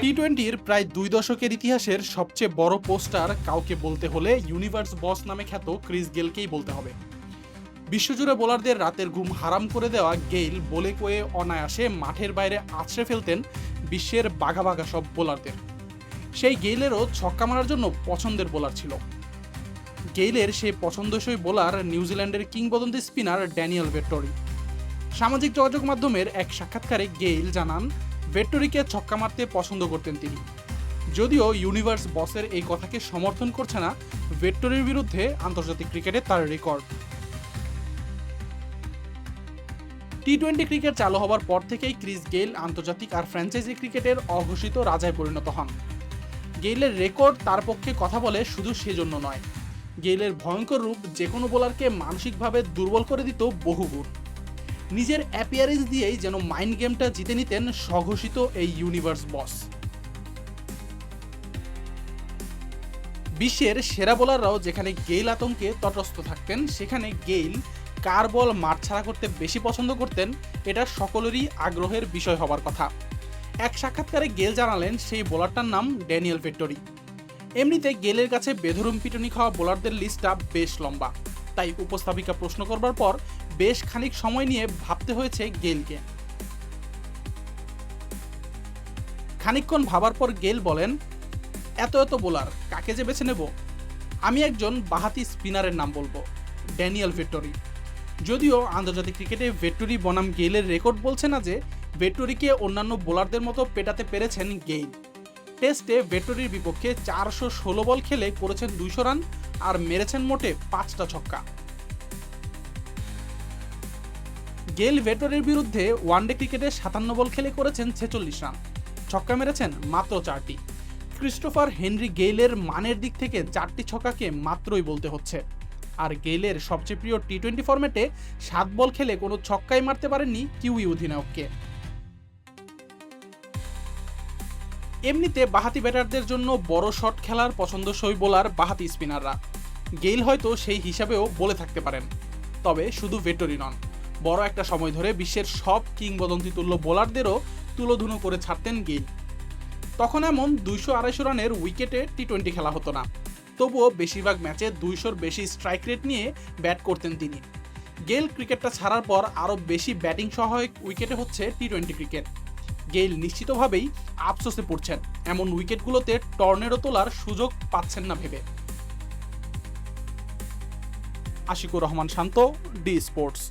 টি টোয়েন্টির প্রায় দুই দশকের ইতিহাসের সবচেয়ে বড় পোস্টার কাউকে বলতে হলে ইউনিভার্স বস নামে খ্যাত ক্রিস গেলকেই বলতে হবে। বিশ্বজুড়ে বোলারদের রাতের ঘুম হারাম করে দেওয়া গেইল বলে কয়ে অনায়াসে মাঠের বাইরে আছড়ে ফেলতেন বিশ্বের বাঘা বাঘা সব বোলারদের। সেই গেইলেরও ছক্কা মারার জন্য পছন্দের বোলার ছিল। গেইলের সেই পছন্দসই বোলার নিউজিল্যান্ডের কিংবদন্তি স্পিনার ড্যানিয়েল ভেট্টরি। সামাজিক যোগাযোগ মাধ্যমের এক সাক্ষাৎকারে গেইল জানান ভেট্টরিকে ছক্কা মারতে পছন্দ করতেন তিনি। যদিও ইউনিভার্স বসের এই কথাকে সমর্থন করছে না, ভেট্টরির বিরুদ্ধে আন্তর্জাতিক ক্রিকেটে তার রেকর্ড। টি টোয়েন্টি ক্রিকেট চালু হবার পর থেকেই ক্রিস গেইল আন্তর্জাতিক আর ফ্র্যাঞ্চাইজি ক্রিকেটের অঘোষিত রাজায় পরিণত হন। গেইলের রেকর্ড তার পক্ষে কথা বলে শুধু সেজন্য নয়। গেইলের ভয়ঙ্কর রূপ যে কোনো বোলারকে মানসিকভাবে দুর্বল করে দিত বহুগুণ। নিজের অ্যাপিয়ারেন্স দিয়েই যেন মাইন্ড গেমটা জিতে নিতেন স্বঘোষিত এই ইউনিভার্স বস বিশ্বের সেরা বোলাররাও যেখানে গেইল আতঙ্কে তটস্থ থাকতেন, সেখানে গেইল কার বল মাঠ ছাড়া করতে বেশি পছন্দ করতেন, এটা সকলেরই আগ্রহের বিষয় হবার কথা। এক সাক্ষাৎকারে গেল জানালেন সেই বোলারটার নাম ড্যানিয়েল ভেট্টরি। এমনিতে গেলের কাছে বেধরুম পিটুনি খাওয়া বোলারদের লিস্টটা বেশ লম্বা। তাই উপস্থাপিকা প্রশ্ন করবার পর বেশ খানিক সময় নিয়ে ভাবতে হয়েছে গেলকে খানিকক্ষণ ভাবার পর গেল বলেন, এত এত বোলার, কাকে যে বেছে নেব? আমি একজন বাহাতি স্পিনারের নাম বলব, ড্যানিয়েল ভেট্টরি। যদিও আন্তর্জাতিক ক্রিকেটে ভেট্টরি বনাম গেইলের রেকর্ড বলছে না যে, ভেট্টরিকে অন্যান্য বোলারদের মতো পেটাতে পেরেছেন গেইল। টেস্টে ভেট্টরির বিপক্ষে চারশো ষোলো বল খেলে করেছেন দুইশো রান আর মেরেছেন মোটে পাঁচটা ছক্কা। গেল ভেটরির বিরুদ্ধে ওয়ানডে ক্রিকেটে সাতান্ন বল খেলে করেছেন ছেচল্লিশ রান। ছক্কা মেরেছেন মাত্র চারটি। ক্রিস্টোফার হেনরি গেইলের মানের দিক থেকে চারটি ছক্কাকে মাত্রই বলতে হচ্ছে। আর গেইলের সবচেয়ে প্রিয় টি টোয়েন্টি ফরম্যাটে সাত বল খেলে কোনো ছক্কাই মারতে পারেননি কিউই অধিনায়ককে। এমনিতে বাহাতি ব্যাটারদের জন্য বড় শট খেলার পছন্দসই বোলার বাহাতি স্পিনাররা। গেইল হয়তো সেই হিসাবেও বলে থাকতে পারেন। তবে শুধু ভেটরি নন। বড় একটা সময় ধরে বিশ্বের সব কিংবদন্তি তুল্য বোলারদেরও তুলোধুনো করে ছাড়তেন গেইল তখন এমন দুইশো আড়াইশো রানের উইকেটে টি টোয়েন্টি খেলা হতো না। তবুও বেশিরভাগ ম্যাচে দুইশোর বেশি স্ট্রাইক রেট নিয়ে ব্যাট করতেন তিনি। গেল ক্রিকেটটা ছাড়ার পর আরও বেশি ব্যাটিং সহায়ক উইকেটে হচ্ছে টি টোয়েন্টি ক্রিকেট। গেইল নিশ্চিতভাবেই আফসোসে পড়ছেন। এমন উইকেটগুলোতে টর্নেডো তোলার সুযোগ পাচ্ছেন না ভেবে। Ashiqur Rahman Shanto, D sports.